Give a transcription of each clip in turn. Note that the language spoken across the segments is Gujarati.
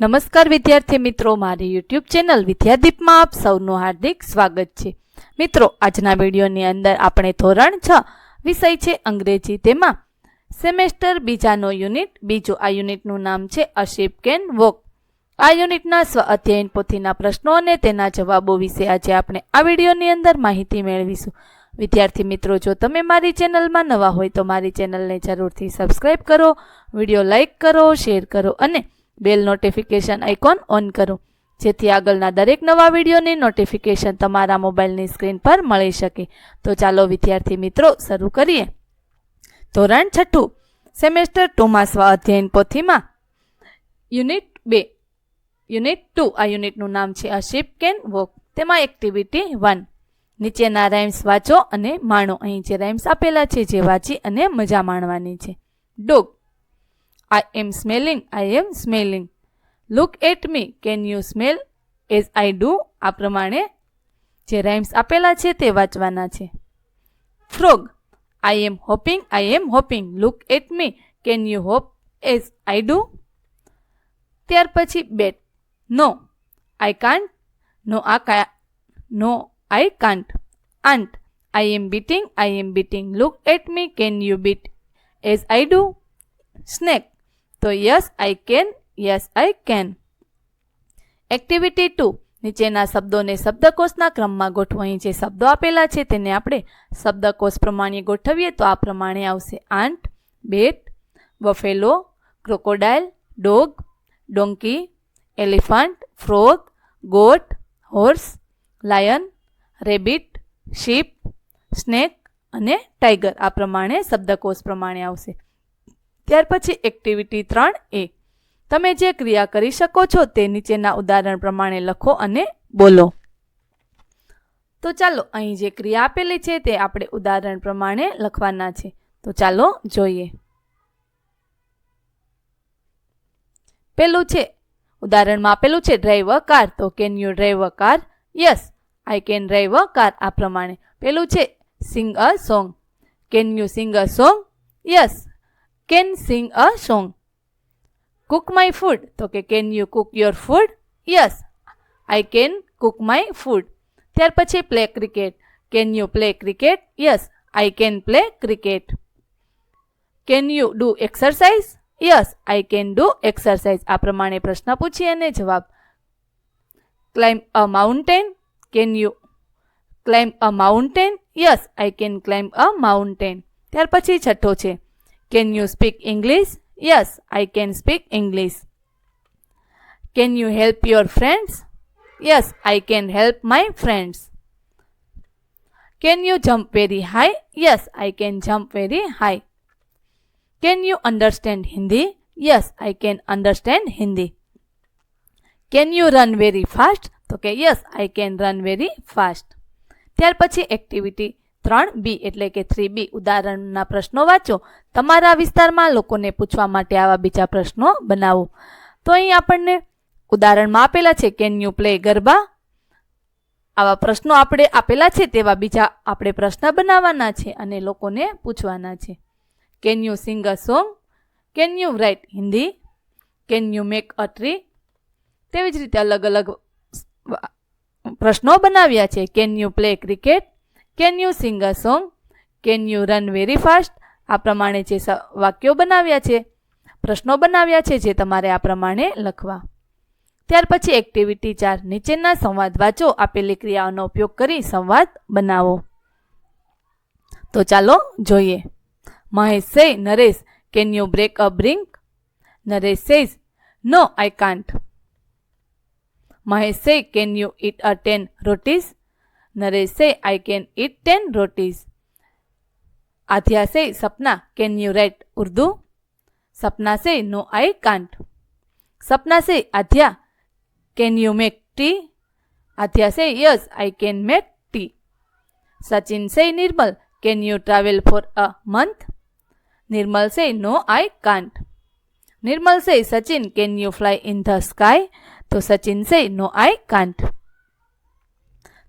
નમસ્કાર વિદ્યાર્થી મિત્રો, મારી યુટ્યુબ ચેનલ વિદ્યાદીપમાં આપ સૌનું હાર્દિક સ્વાગત છે. મિત્રો, આજના વિડીયોની અંદર આપણે ધોરણ છ વિષય છે અંગ્રેજી. તેમાં સેમેસ્ટર બીજાનો યુનિટ બીજો આ યુનિટનું નામ છે અશિપ કેન વોક આ યુનિટના સ્વ અધ્યયન પોથીના પ્રશ્નો અને તેના જવાબો વિશે આજે આપણે આ વિડીયોની અંદર માહિતી મેળવીશું. વિદ્યાર્થી મિત્રો, જો તમે મારી ચેનલમાં નવા હોય તો મારી ચેનલને જરૂરથી સબસ્ક્રાઈબ કરો, વીડિયો લાઇક કરો શેર કરો અને બેલ નોટિફિકેશન આઇકોન ઓન કરો. જેથી આગળના દરેક નવા વિડીયોની નોટિફિકેશન તમારા મોબાઈલની સ્ક્રીન પર મળી શકે. તો ચાલો વિદ્યાર્થી મિત્રો, શરૂ કરીએ. ધોરણ છઠ્ઠું સેમેસ્ટર ટુમાં અધ્યયન પોથીમાં. યુનિટ બે. યુનિટ ટુ આ યુનિટનું નામ છે અ શિપ કેન વોક તેમાં એક્ટિવિટી વન નીચેના રાઇમ્સ વાંચો અને માણો. અહીં જે રાઇમ્સ આપેલા છે, જે વાંચી અને મજા માણવાની છે. Dog I am smelling I am smelling look at me can you smell as I do આ પ્રમાણે જે રાઇમ્સ આપેલા છે તે વાંચવાના છે. Frog I am hopping I am hopping look at me can you hop as I do ત્યાર પછી bat no I can't no આ કા no I can't ant I am beating I am beating look at me can you beat as I do snake તો yes, I can, yes, I can. Activity two નીચેના શબ્દોને શબ્દકોશના ક્રમમાં ગોઠવો. અહીં જે શબ્દો આપેલા છે તેને આપણે શબ્દકોશ પ્રમાણે ગોઠવીએ તો આ પ્રમાણે આવશે ant, bat buffalo crocodile, dog, donkey, elephant, frog, goat, horse, lion, rabbit, sheep, snake અને ટાઈગર. આ પ્રમાણે શબ્દકોશ પ્રમાણે આવશે. ત્યાર પછી એક્ટિવિટી ત્રણ એ. તમે જે ક્રિયા કરી શકો છો તે નીચેના ઉદાહરણ પ્રમાણે લખો અને બોલો. તો ચાલો, અહીં જે ક્રિયા આપેલી છે તે આપણે ઉદાહરણ પ્રમાણે લખવાના છે. તો ચાલો જોઈએ. પેલું છે, ઉદાહરણમાં આપેલું છે ડ્રાઈવ અ કાર. તો can you drive a car yes I can drive a car આ પ્રમાણે. પેલું છે sing a song can you sing a song yes can sing a song cook my food તો કે can you cook your food yes I can cook my food ત્યાર પછી play cricket can you play cricket yes I can play cricket can you do exercise yes I can do exercise આ પ્રમાણે પ્રશ્ન પૂછીએ અને જવાબ. Climb a mountain can you climb a mountain yes I can climb a mountain ત્યાર પછી છઠ્ઠો છે. can you speak English yes I can speak English can you help your friends yes I can help my friends can you jump very high yes I can jump very high can you understand Hindi yes I can understand Hindi can you run very fast તો કે yes I can run very fast ત્યાર પછી એક્ટિવિટી ત્રણ બી એટલે કે થ્રી બી ઉદાહરણના પ્રશ્નો વાંચો. તમારા વિસ્તારમાં લોકોને પૂછવા માટે આવા બીજા પ્રશ્નો બનાવો. તો અહીં આપણને ઉદાહરણમાં આપેલા છે કેન યુ પ્લે ગરબા. આવા પ્રશ્નો આપણે આપેલા છે તેવા બીજા આપણે પ્રશ્ન બનાવવાના છે અને લોકોને પૂછવાના છે. Can you sing a song can you write Hindi can you make a tree તેવી જ રીતે અલગ અલગ પ્રશ્નો બનાવ્યા છે. Can you play cricket can you sing a song can you run very fast આ પ્રમાણે જે વાક્યો બનાવ્યા છે, પ્રશ્નો બનાવ્યા છે જે તમારે આ પ્રમાણે લખવા. ત્યાર પછી એક્ટિવિટી ચાર, નીચેના સંવાદ વાંચો, આપેલી ક્રિયાઓનો ઉપયોગ કરી સંવાદ બનાવો. તો ચાલો જોઈએ. Mahesh say Naresh can you break a brick Naresh says no I can't Mahesh say can you eat a ten rotis Naresh say, I can eat 10 rotis. Athiya say, Sapna, can you write Urdu? Sapna say, no, I can't. Sapna say, Athiya, can you make tea? Athiya say, yes, I can make tea. Sachin say, Nirmal, can you travel for a month? Nirmal say, no, I can't. Nirmal say, Sachin, can you fly in the sky? So Sachin say, no, I can't.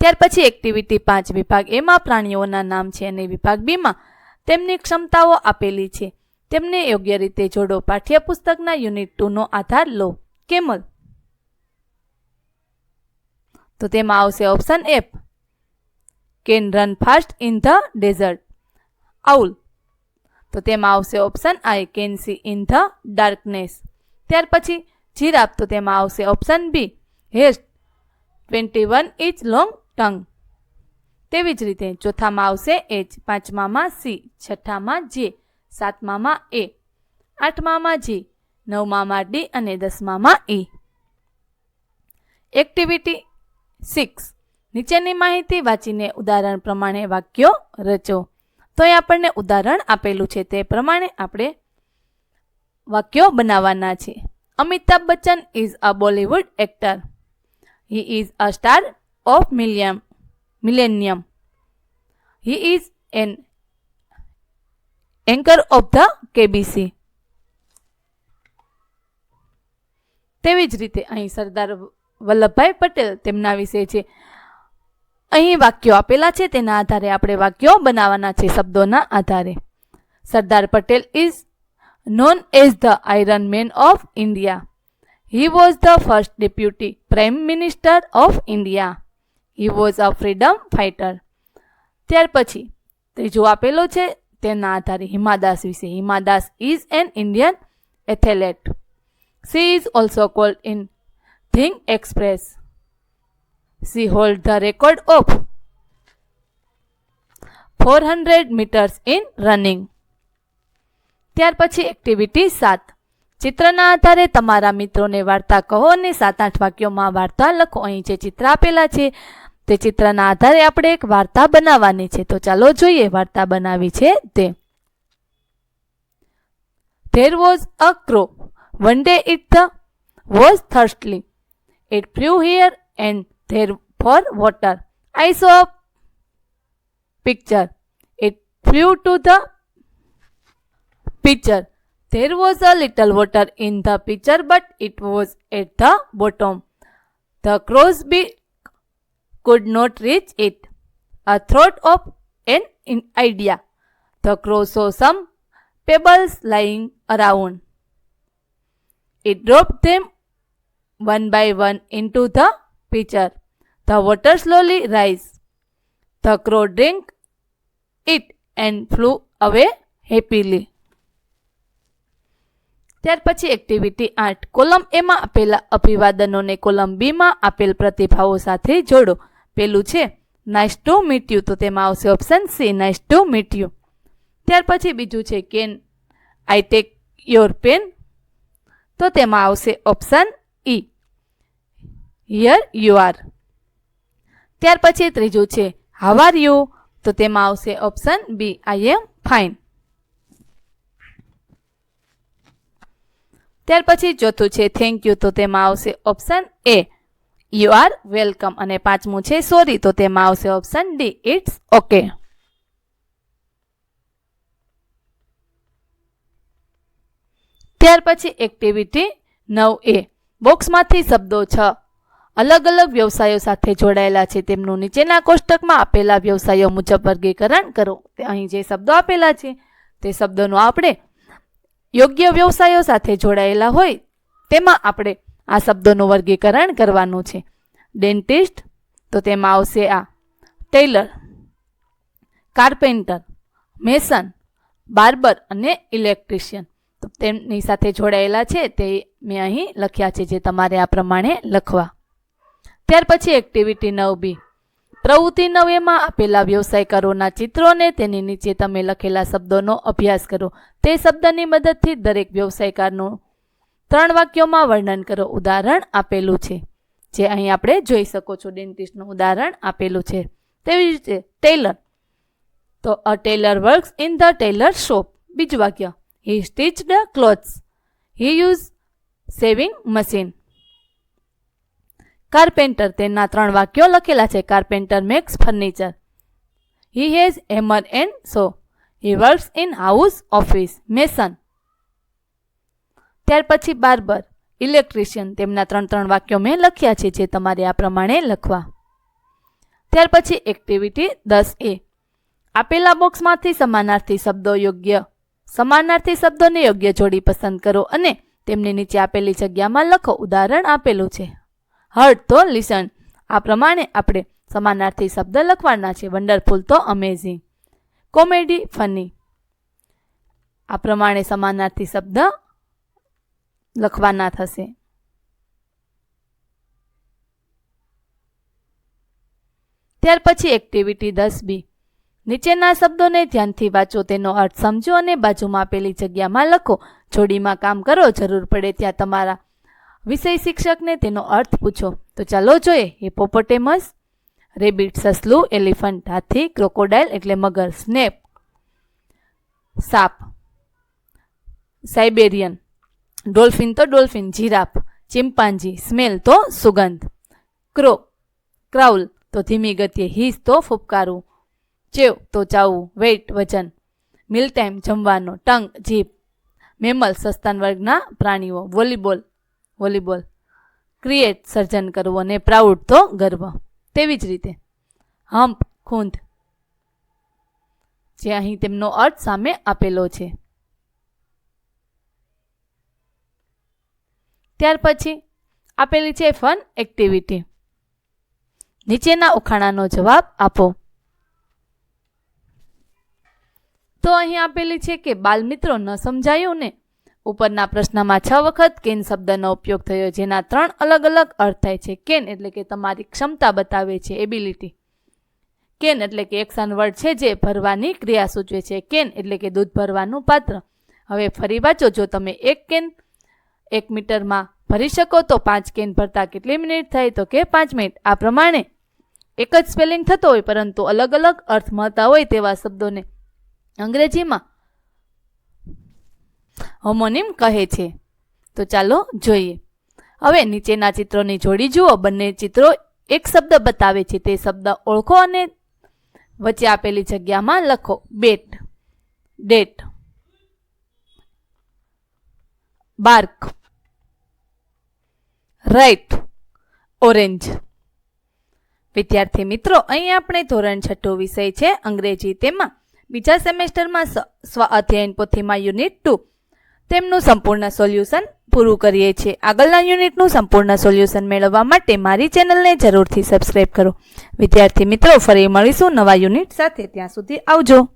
ત્યાર પછી એક્ટિવિટી પાંચ વિભાગ એમાં પ્રાણીઓના નામ છે અને વિભાગ બીમાં તેમની ક્ષમતાઓ આપેલી છે. તેમને યોગ્ય રીતે જોડો પાઠ્યપુસ્તકના યુનિટ ટુનો આધાર લો. કેમલ. તો તેમાં આવશે option F can run fast in the desert owl તો તેમાં આવશે option I can see in the darkness ત્યાર પછી જીરાફ, તો તેમાં આવશે option B has twenty one inch long tongue. તેવી જ રીતે ચોથામાં આવશે એચ, પાંચમામાં સી, છઠ્ઠામાં જે, સાતમામાં એ, આઠમામાં જી, નવમામાં ડી અને દસમામાં ઈ. Activity six. નીચેની માહિતી વાંચીને ઉદાહરણ પ્રમાણે વાક્યો રચો. તો એ આપણને ઉદાહરણ આપેલું છે તે પ્રમાણે આપણે વાક્યો બનાવવાના છે. Amitabh Bachchan is a Bollywood actor he is a star of million millennium he is an anchor of the KBC. તેવી જ રીતે અહીં સરદાર વલ્લભભાઈ પટેલ તેમના વિશે છે અહીં વાક્યો આપેલા છે, તેના આધારે આપણે વાક્યો બનાવવાના છે, શબ્દોના આધારે Sardar Patel is known as the iron man of India he was the first deputy prime minister of India. He was a freedom fighter. ત્યાર પછી, ત્રીજો આપેલો છે તેના આધારે હિમાદાસ વિશે. Hima Das is an Indian athlete she is also called in Dhing Express she hold the record of four hundred metres in running ત્યાર પછી એક્ટિવિટી સાત. ચિત્રના આધારે તમારા મિત્રોને વાર્તા કહો અને સાત આઠ વાક્યોમાં વાર્તા લખો. અહીં જે ચિત્ર આપેલા છે તે ચિત્રના આધારે આપણે એક વાર્તા બનાવવાની છે. તો ચાલો જોઈએ વાર્તા બનાવી છે તે. There was a crow one day it the was thirsty it flew here and there for water I saw a picture it flew to the pitcher. There was a little water in the pitcher, but it was at the bottom. The crosby could not reach it. A thought of an in- idea. The crow saw some pebbles lying around. It dropped them one by one into the pitcher. The water slowly rise. The crow drank it and flew away happily. ત્યાર પછી એક્ટિવિટી આઠ કોલમ એમાં આપેલા અભિવાદનોને કોલમ બીમાં આપેલ પ્રતિભાવો સાથે જોડો પેલું છે નાઇસ ટુ મીટ યુ તો તેમાં આવશે option C nice to meet you ત્યાર પછી બીજું છે can I take your pen તો તેમાં આવશે option E here you are ત્યાર પછી ત્રીજું છે હાવ આર યુ તો તેમાં આવશે option B I am fine ત્યાર પછી ચોથું છે થેન્ક યુ તો તેમાં આવશે option A you are welcome અને પાંચમું છે સોરી તો તેમાં આવશે ઓપ્શન ડી ઇટ્સ ઓકે ત્યાર પછી એક્ટિવિટી નવ એ. બોક્સમાંથી શબ્દો છ. અલગ અલગ વ્યવસાયો સાથે જોડાયેલા છે. તેમનું નીચેના કોષ્ટકમાં આપેલા વ્યવસાયો મુજબ વર્ગીકરણ કરો. અહીં જે શબ્દો આપેલા છે, તે શબ્દોનું આપણે યોગ્ય વ્યવસાયો સાથે જોડાયેલા હોય, તેમાં આપણે આ શબ્દોનું વર્ગીકરણ કરવાનું છે. ડેન્ટિસ્ટ તો તેમાં આવશે આ. ટેલર કાર્પેન્ટર મેસન બાર્બર અને ઇલેક્ટ્રિશિયન તો તેમની સાથે જોડાયેલા છે તે મેં અહીં લખ્યા છે જે તમારે આ પ્રમાણે લખવા. ત્યાર પછી એક્ટિવિટી નવ બી. પ્રવૃત્તિ નવેમાં આપેલા વ્યવસાયકારોના ચિત્રોને તેની નીચે તમે લખેલા શબ્દોનો અભ્યાસ કરો. તે શબ્દની મદદથી દરેક વ્યવસાયકારનું ત્રણ વાક્યોમાં વર્ણન કરો. ઉદાહરણ આપેલું છે. જે અહીં આપણે જોઈ શકો છો. ડેન્ટિસ્ટનું ઉદાહરણ આપેલું છે. તેવી જ રીતે ટેલર. તો a tailor works in the tailor shop. બીજું વાક્ય. He stitch the clothes. He use sewing machine. Carpenter. તેના ત્રણ વાક્યો લખેલા છે. Carpenter makes furniture. He has hammer and saw he works in house office. Mason. ત્યાર પછી બાર્બર, ઇલેક્ટ્રિશિયન તેમના ત્રણ ત્રણ વાક્યો મેં લખ્યા છે જે તમારે આ પ્રમાણે લખવા. ત્યાર પછી એક્ટિવિટી દસ એ. આપેલા બોક્સમાંથી સમાનાર્થી શબ્દો યોગ્ય, સમાનાર્થી શબ્દોને યોગ્ય જોડી પસંદ કરો અને તેમની નીચે આપેલી જગ્યામાં લખો, ઉદાહરણ આપેલું છે. હર્ટ તો લિસન, આ પ્રમાણે આપણે સમાનાર્થી શબ્દ લખવાના છે, વન્ડરફુલ તો અમેઝિંગ. કોમેડી ફની, આ પ્રમાણે સમાનાર્થી શબ્દ લખવાના થશે. ત્યાર પછી એક્ટિવિટી દસ બી નીચેના શબ્દોને ધ્યાનથી વાંચો, તેનો અર્થ સમજો અને બાજુમાં આપેલી જગ્યામાં લખો. જોડીમાં કામ કરો, જરૂર પડે ત્યાં તમારા વિષય શિક્ષકને તેનો અર્થ પૂછો. તો ચાલો જોઈએ હિપોપોટેમસ રેબિટ સસલું એલિફન્ટ હાથી ક્રોકોડાઇલ એટલે મગર સ્નેપ સાપ સાઇબેરિયન ડોલ્ફિન તો ડોલ્ફિન, જીરાફ ચિમ્પાન્જી સ્મેલ તો સુગંધ. ક્રો, ક્રાઉલ તો ધીમી ગતિએ હિસ તો ફૂબકારવું ચેવ તો ચાવવું વેઇટ, વજન. મિલ ટાઈમ જમવાનો, ટંગ, જીભ. મેમલ સસ્તાન વર્ગના પ્રાણીઓ, વોલીબોલ વોલીબોલ. ક્રિએટ, સર્જન કરવું અને પ્રાઉડ તો ગર્વ. તેવી જ રીતે. હમ્પ, ખૂંદ. જે અહીં તેમનો અર્થ સામે આપેલો છે. ત્યાર પછી આપેલી છે ફન એક્ટિવિટી નીચેના ઉખાણાનો જવાબ આપો. તો અહીં આપેલી છે કે બાલમિત્રો ન સમજાયું ને? ઉપરના પ્રશ્નમાં છ વખત કેન શબ્દનો ઉપયોગ થયો, જેના ત્રણ અલગ અલગ અર્થ થાય છે. કેન એટલે કે તમારી ક્ષમતા બતાવે છે એબિલિટી કેન એટલે કે એક્શન વર્ડ છે જે ભરવાની ક્રિયા સૂચવે છે. કેન એટલે કે દૂધ ભરવાનું પાત્ર. હવે ફરી વાંચો, જો તમે એક કેન એક મીટરમાં ભરી શકો તો પાંચ કેન ભરતા કેટલી મિનિટ થાય તો કે પાંચ મિનિટ. આ પ્રમાણે એક જ સ્પેલિંગ થતો હોય, પરંતુ અલગ અલગ અર્થ મળતા હોય તેવા શબ્દોને અંગ્રેજીમાં હોમોનિમ કહે છે. તો ચાલો જોઈએ. હવે નીચેના ચિત્રોની જોડી જુઓ. બંને ચિત્રો એક શબ્દ બતાવે છે. તે શબ્દ ઓળખો અને વચ્ચે આપેલી જગ્યામાં લખો. Bat. Date. Bark. Right orange વિદ્યાર્થી મિત્રો, અહીં આપણે ધોરણ છઠ્ઠો વિષય છે અંગ્રેજી તેમાં. બીજા સેમેસ્ટરમાં સ્વ અધ્યયન પોથીમાં યુનિટ ટુ. તેમનું સંપૂર્ણ સોલ્યુશન પૂરું કરીએ છીએ. આગળના યુનિટનું સંપૂર્ણ સોલ્યુશન મેળવવા માટે મારી ચેનલને જરૂરથી સબસ્ક્રાઈબ કરો. વિદ્યાર્થી મિત્રો, ફરી મળીશું નવા યુનિટ સાથે. ત્યાં સુધી આવજો.